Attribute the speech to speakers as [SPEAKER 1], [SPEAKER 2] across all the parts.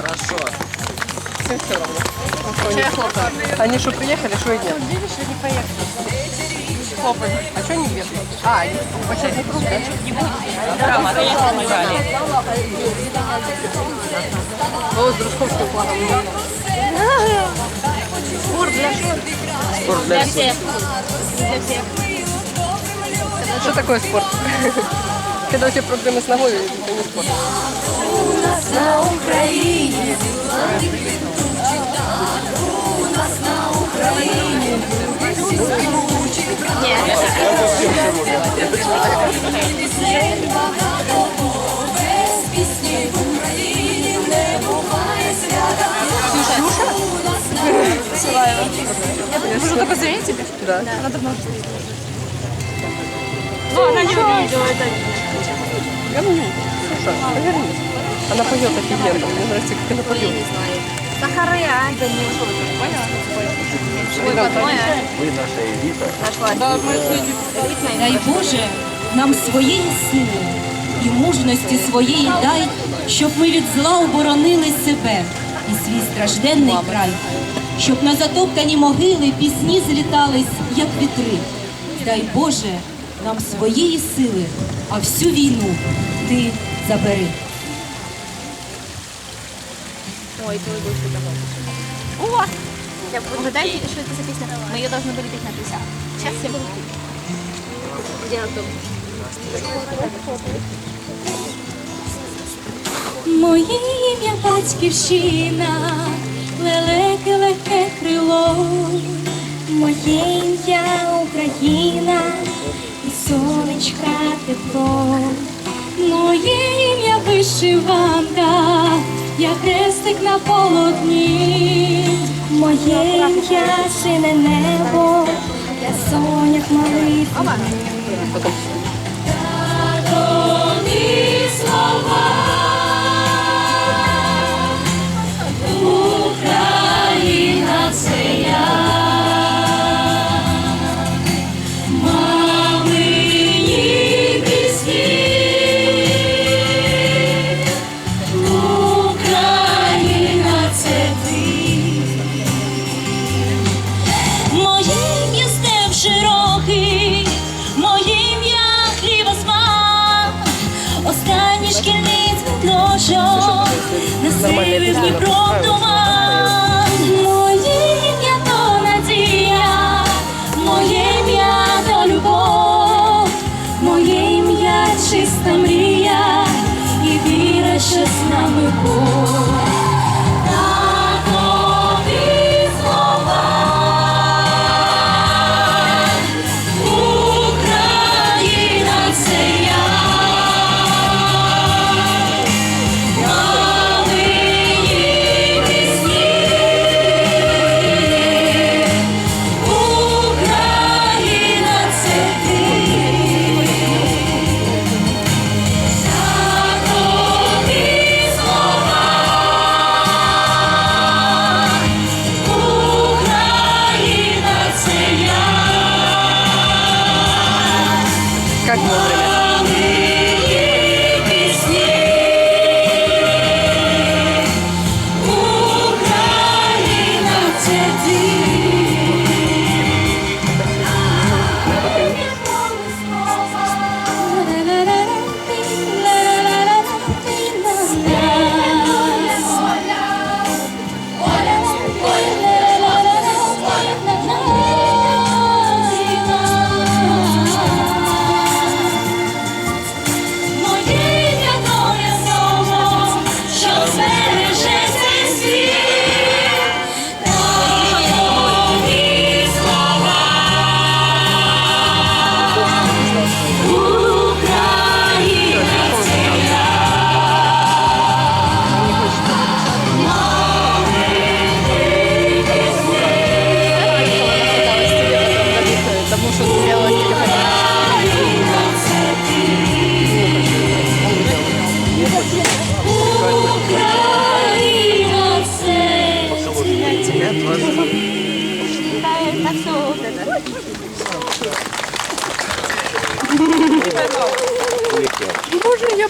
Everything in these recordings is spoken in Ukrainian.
[SPEAKER 1] Хорошо.
[SPEAKER 2] Всем все равно. Они что, приехали, что и нет? Хлопают. А что не бьют? А, они почетный круг, да? О, с дружковским планом.
[SPEAKER 1] Спорт для всех.
[SPEAKER 2] Что такое спорт? Когда у тебя проблемы с ногой, это не спорт.
[SPEAKER 3] на Україні. У нас на Україні. Пісень багато, без пісні в Україні не буває свята. У нас на
[SPEAKER 4] Вы уже только зря тебе?
[SPEAKER 2] Да.
[SPEAKER 4] Она давно уже стоит. Ну, она не увидела это.
[SPEAKER 2] Вернись. Слушай, повернись. Она поет офигенно. Мне нравится, как она поет.
[SPEAKER 4] Сахаря. Да не ушел. Поняла?
[SPEAKER 2] Ребята,
[SPEAKER 1] Вы наша элита.
[SPEAKER 4] Нашла.
[SPEAKER 5] Дай Боже нам своєї сили і мужності своєї дай, щоб ми від зла оборонили себе і свій стражденний край, щоб на затоптані могили пісні злітались, як вітри. Дай Боже нам своєї сили, а всю війну ти забери.
[SPEAKER 4] Ой, твой был что О! Я Угадайте, что это за песня? Мы ее должны были петь на плясах. Сейчас все будут петь. Где Антон?
[SPEAKER 5] Моє ім'я батьківщина, лелеке легке крило, моє ім'я Україна, і сонечка тепло, моє ім'я вишиванка, я хрестик на полотні, моє ім'я сине небо, я соняк малий.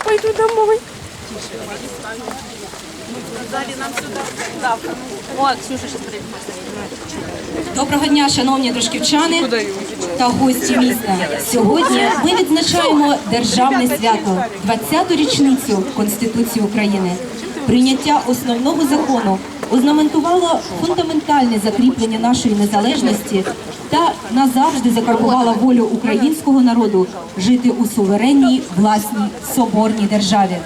[SPEAKER 2] Пойду домой.
[SPEAKER 6] Доброго дня, шановні дружківчани та гості міста. Сьогодні ми відзначаємо державне свято 20-ту річницю Конституції України. Прийняття основного закону ознаменувало фундаментальне закріплення нашої незалежності та назавжди закарбувало волю українського народу жити у суверенній власній соборній державі.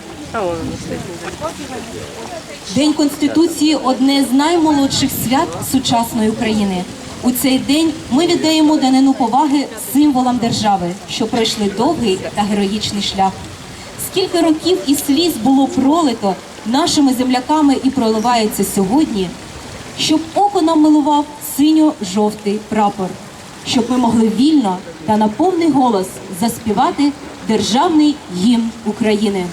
[SPEAKER 6] День Конституції одне з наймолодших свят сучасної України. У цей день ми віддаємо данину поваги символам держави, що пройшли довгий та героїчний шлях. Скільки років і сліз було пролито нашими земляками і проливається сьогодні, щоб око нам милував синьо-жовтий прапор, щоб ми могли вільно та на повний голос заспівати державний гімн України.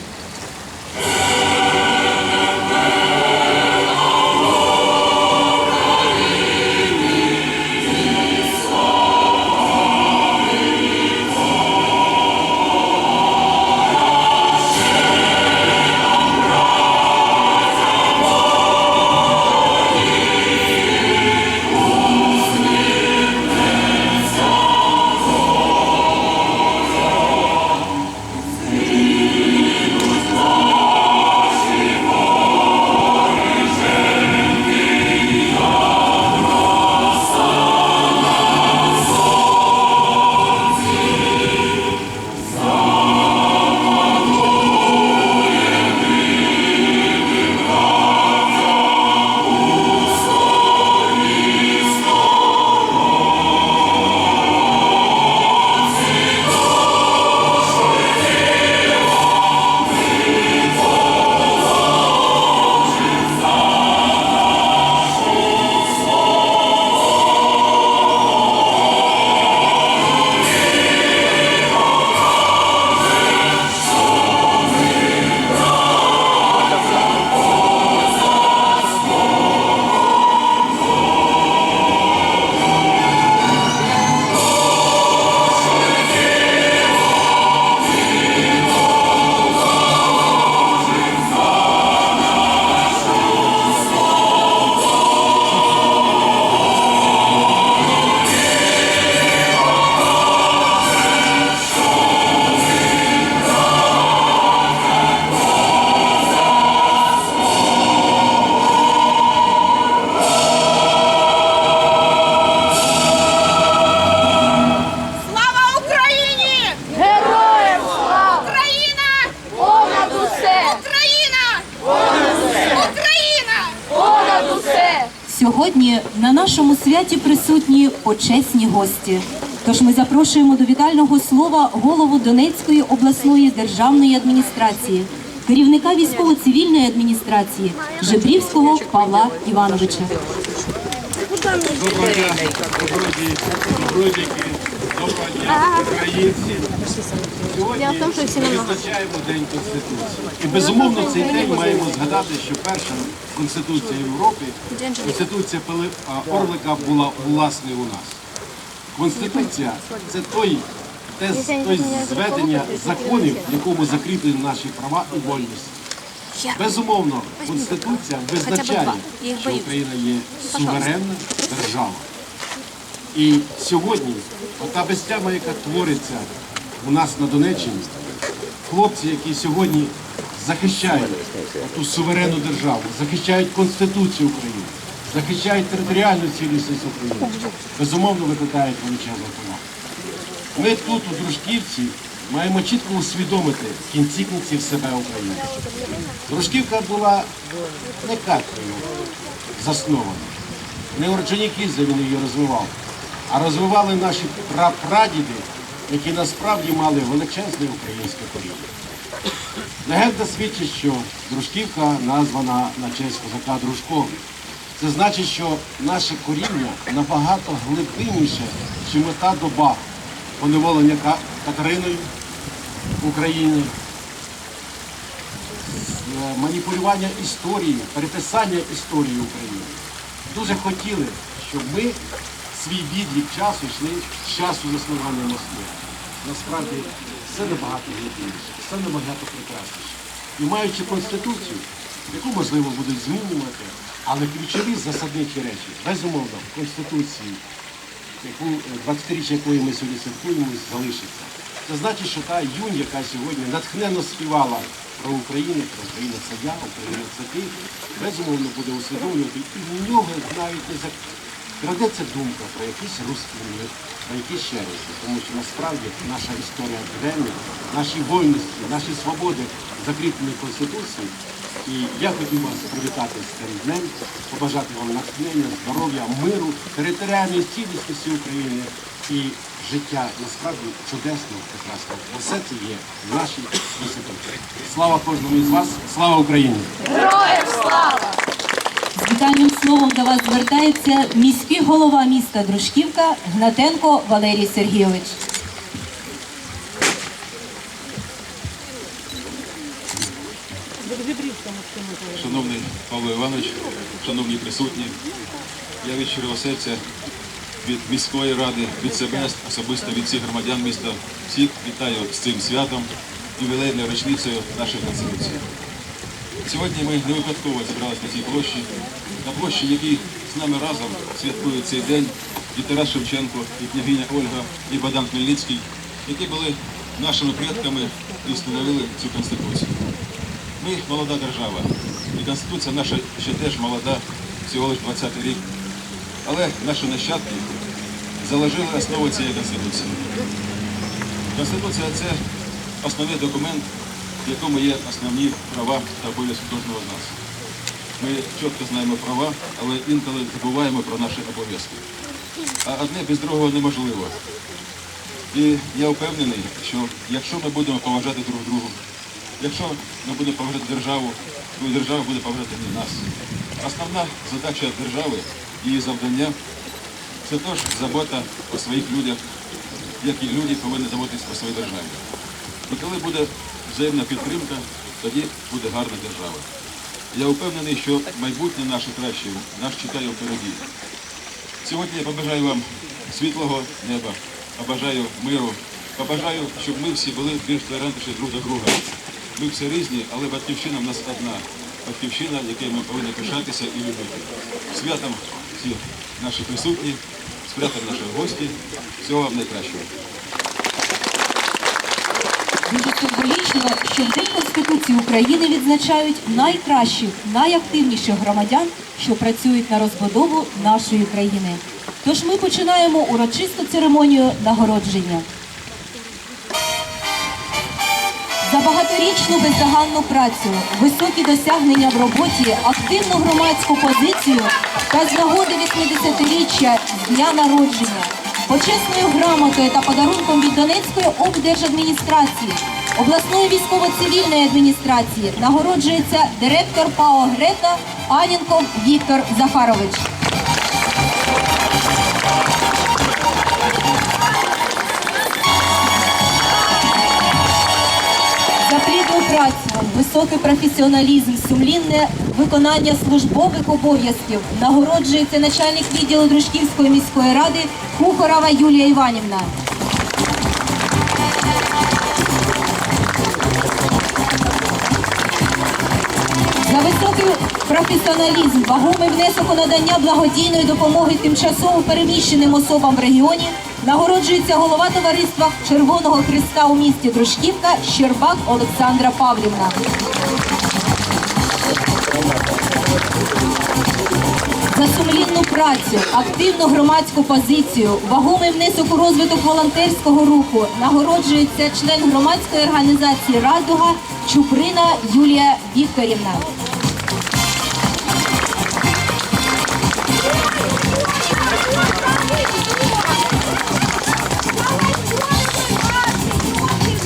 [SPEAKER 6] Нашому святі присутні почесні гості. Тож ми запрошуємо до вітального слова голову Донецької обласної державної адміністрації, керівника військово-цивільної адміністрації Жебрівського Павла Івановича.
[SPEAKER 7] Доброго дня, добродії, добродіки, українці. Сьогодні ми
[SPEAKER 4] намного.
[SPEAKER 7] відзначаємо День Конституції. І безумовно цей день маємо згадати, що перша Конституція Європи, Конституція Орлика була власне у нас. Конституція це той, те, той зведення законів, в якому закріплені наші права і вольності. Безумовно, Конституція визначає, що Україна є суверенна держава. І сьогодні ота безтяма, яка твориться у нас на Донеччині, хлопці, які сьогодні захищають ту суверенну державу, захищають Конституцію України, захищають територіальну цілісність України, безумовно викликають величезну повагу. Ми тут, у Дружківці, маємо чітко усвідомити в кінці кінців себе України. Дружківка була не каткою заснована. Не Орджонікідзе він її розвивав, а розвивали наші прапрадіди, які насправді мали величезне українське коріння. Легенда свідчить, що Дружківка названа на честь козака Дружко. Це значить, що наше коріння набагато глибинніше, ніж та доба поневолення Ка- Катериною України, е, маніпулювання історією, переписання історії України. Дуже хотіли, щоб ми свій відлік часу йшли з часу заснування Москви. Насправді все набагато гідніше, все набагато прекрасніше. І маючи конституцію, яку можливо будуть змінювати, але ключові засадничі речі, безумовно, в конституції, яку е, 20-річчя якої ми сьогодні святкуємо, залишиться. Це значить, що та юнь, яка сьогодні натхненно співала про Україну, про Україну це я, Україна це ти, безумовно буде усвідомлювати, і в нього навіть не закрадеться думка про якийсь русський мир, речі. Тому що насправді наша історія древня, наші вольності, наші свободи закріплені в Конституції. І я хотів вас привітати з цим днем, побажати вам натхнення, здоров'я, миру, територіальної цілісності України і життя насправді чудесного, прекрасного. Все це є в нашій Конституції. Слава кожному із вас, слава Україні!
[SPEAKER 6] З вітальним словом до вас звертається міський голова міста Дружківка Гнатенко Валерій Сергійович.
[SPEAKER 8] Шановний Павло Іванович, шановні присутні, я від щирого серця від міської ради, від себе особисто від всіх громадян міста, всіх вітаю з цим святом, ювілейною річницею нашої конституції. Сьогодні ми не випадково зібралися на цій площі, на площі, які з нами разом святкують цей день і Тарас Шевченко, і княгиня Ольга, і Богдан Хмельницький, які були нашими предками і встановили цю конституцію. Ми молода держава, і Конституція наша ще теж молода, всього лише 20 рік. Але наші нащадки заложили основу цієї Конституції. Конституція це основний документ, в якому є основні права та обов'язки кожного з нас. Ми чітко знаємо права, але інколи забуваємо про наші обов'язки. А одне без другого неможливо. І я впевнений, що якщо ми будемо поважати друг другу, якщо ми будемо поважати державу, то держава буде поважати і нас. Основна задача держави, її завдання це теж забота про своїх людях, як і люди повинні заботитися про свою державу. І коли буде взаємна підтримка, тоді буде гарна держава. Я впевнений, що майбутнє наше краще нас чекає впереді. Сьогодні я побажаю вам світлого неба, побажаю миру, побажаю, щоб ми всі були більш толерантніші друг до друга. Ми всі різні, але батьківщина в нас одна. Батьківщина, якою ми повинні пишатися і любити. Святом всі наші присутні, святом наші гості. Всього вам найкращого.
[SPEAKER 6] Дуже символічно, що в День Конституції України відзначають найкращих, найактивніших громадян, що працюють на розбудову нашої країни. Тож ми починаємо урочисту церемонію нагородження. За багаторічну бездоганну працю, високі досягнення в роботі, активну громадську позицію та з нагоди 80-річчя з дня народження, почесною грамотою та подарунком від Донецької облдержадміністрації, обласної військово-цивільної адміністрації нагороджується директор ПАО Грета Анінков Віктор Захарович. За плідну працю, високий професіоналізм, сумлінне виконання службових обов'язків нагороджується начальник відділу Дружківської міської ради Кухорова Юлія Іванівна. За високий професіоналізм, вагомий внесок у надання благодійної допомоги тимчасово переміщеним особам в регіоні нагороджується голова товариства Червоного Христа у місті Дружківка Щербак Олександра Павлівна. За сумлінну працю, активну громадську позицію, вагомий внесок у розвиток волонтерського руху нагороджується член громадської організації Радуга Чуприна Юлія Вікторівна.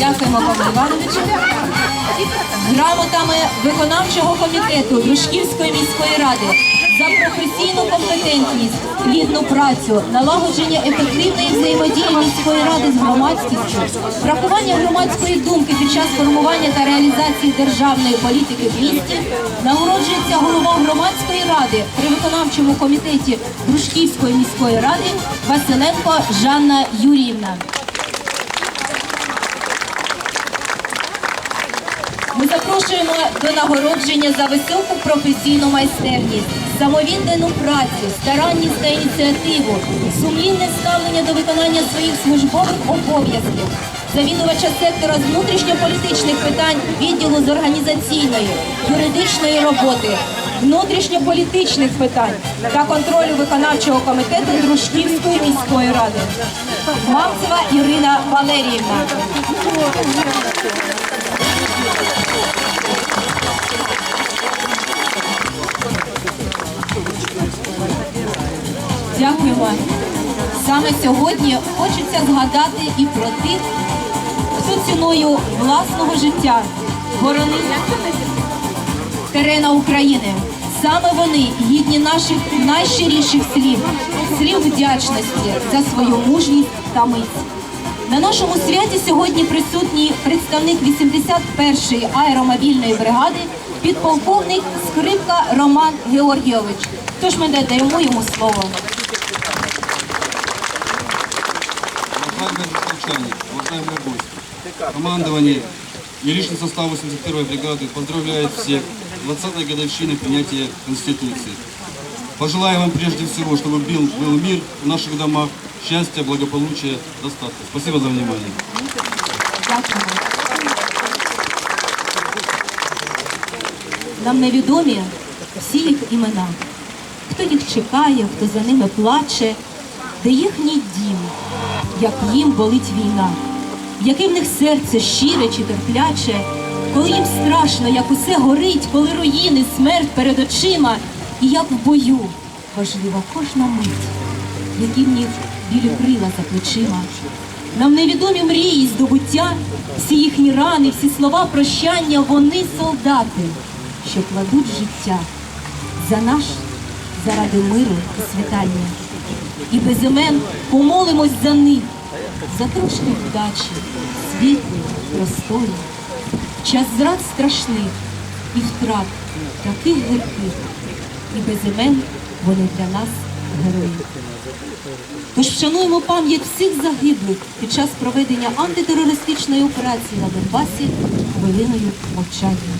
[SPEAKER 6] Дякуємо, Павло Івановичу. Грамотами виконавчого комітету Дружківської міської ради за професійну компетентність, плідну працю, налагодження ефективної взаємодії міської ради з громадськістю, врахування громадської думки під час формування та реалізації державної політики в місті, нагороджується голова громадської ради при виконавчому комітеті Дружківської міської ради Василенко Жанна Юріївна. Ми запрошуємо до нагородження за високу професійну майстерність, самовіддану працю, старанність та ініціативу, сумлінне ставлення до виконання своїх службових обов'язків, завідувача сектора з внутрішньополітичних питань відділу з організаційної, юридичної роботи, внутрішньополітичних питань та контролю виконавчого комітету Дружківської міської ради. Мамцева Ірина Валеріївна. Дякуємо. Саме сьогодні хочеться згадати і про тих, хто ціною власного життя боронив терена України. Саме вони гідні наших найщиріших слів, слів вдячності за свою мужність та мить. На нашому святі сьогодні присутній представник 81-ї аеромобільної бригади, підполковник Скрипка Роман Георгійович. Тож ми надаємо йому слово.
[SPEAKER 9] Уважаемые заключане, уважаемые гости, командование и личный состав 81-й бригады поздравляет всех с 20-й годовщиной принятия Конституции. Пожелаю вам прежде всего, чтобы был, был мир в наших домах, счастья, благополучия, достатка. Спасибо за внимание.
[SPEAKER 6] Дякуємо. Нам невідомі всі їх імена. Хто їх чекає, хто за ними плаче, де їхній дім, як їм болить війна, яке в них серце щире чи терпляче, коли їм страшно, як усе горить, коли руїни, смерть перед очима, і як в бою важлива кожна мить, які в них білі крила за плечима. Нам невідомі мрії, здобуття, всі їхні рани, всі слова прощання, вони солдати, що кладуть життя за наш, заради миру і світання. І без імен помолимось за них, за трошки вдачі, світлі, просторі, в час зрад страшних і втрат таких гірких, і без імен вони для нас герої. Тож вшануємо пам'ять всіх загиблих під час проведення антитерористичної операції на Донбасі хвилиною мовчання.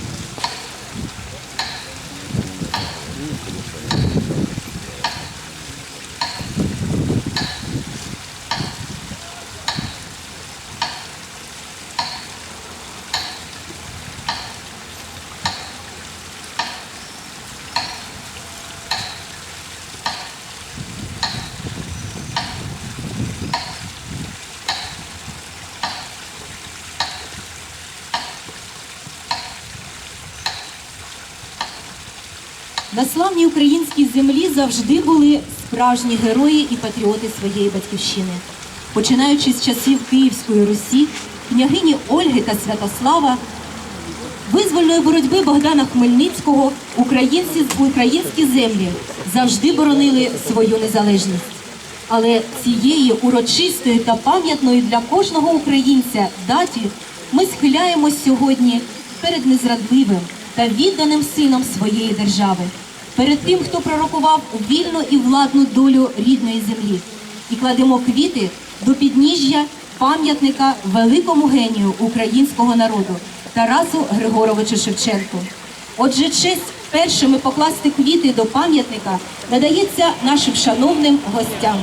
[SPEAKER 6] На славній українській землі завжди були справжні герої і патріоти своєї батьківщини. Починаючи з часів Київської Русі, княгині Ольги та Святослава, визвольної боротьби Богдана Хмельницького, українці з українські землі завжди боронили свою незалежність. Але цієї урочистої та пам'ятної для кожного українця даті ми схиляємось сьогодні перед незрадливим та відданим сином своєї держави, перед тим, хто пророкував вільну і владну долю рідної землі, і кладемо квіти до підніжжя пам'ятника великому генію українського народу Тарасу Григоровичу Шевченку. Отже, честь першими покласти квіти до пам'ятника надається нашим шановним гостям.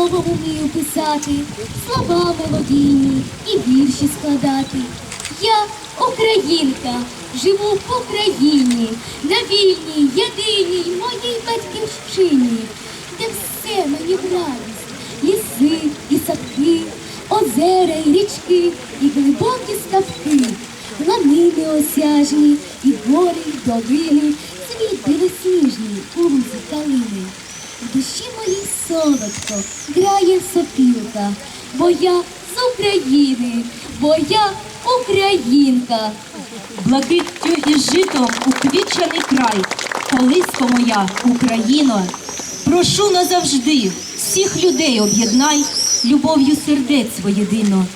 [SPEAKER 10] Словом умію писати, слова мелодійні і вірші складати. Я українка, живу в Україні, на вільній, єдиній моїй батьківщині, де все мені в радість, ліси і садки, озера і річки, і глибокі ставки, лани неосяжні, і гори, й долини, солодко грає сопілка, бо я з України, бо я українка.
[SPEAKER 6] Блакиттю і житом уквічений край, колиско моя Україно, прошу назавжди всіх людей об'єднай любов'ю сердець воєдино,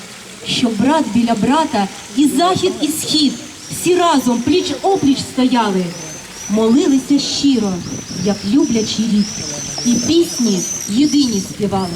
[SPEAKER 6] щоб брат біля брата і захід, і схід всі разом пліч опліч стояли, молилися щиро, як люблячий рід, і пісні єдині співали.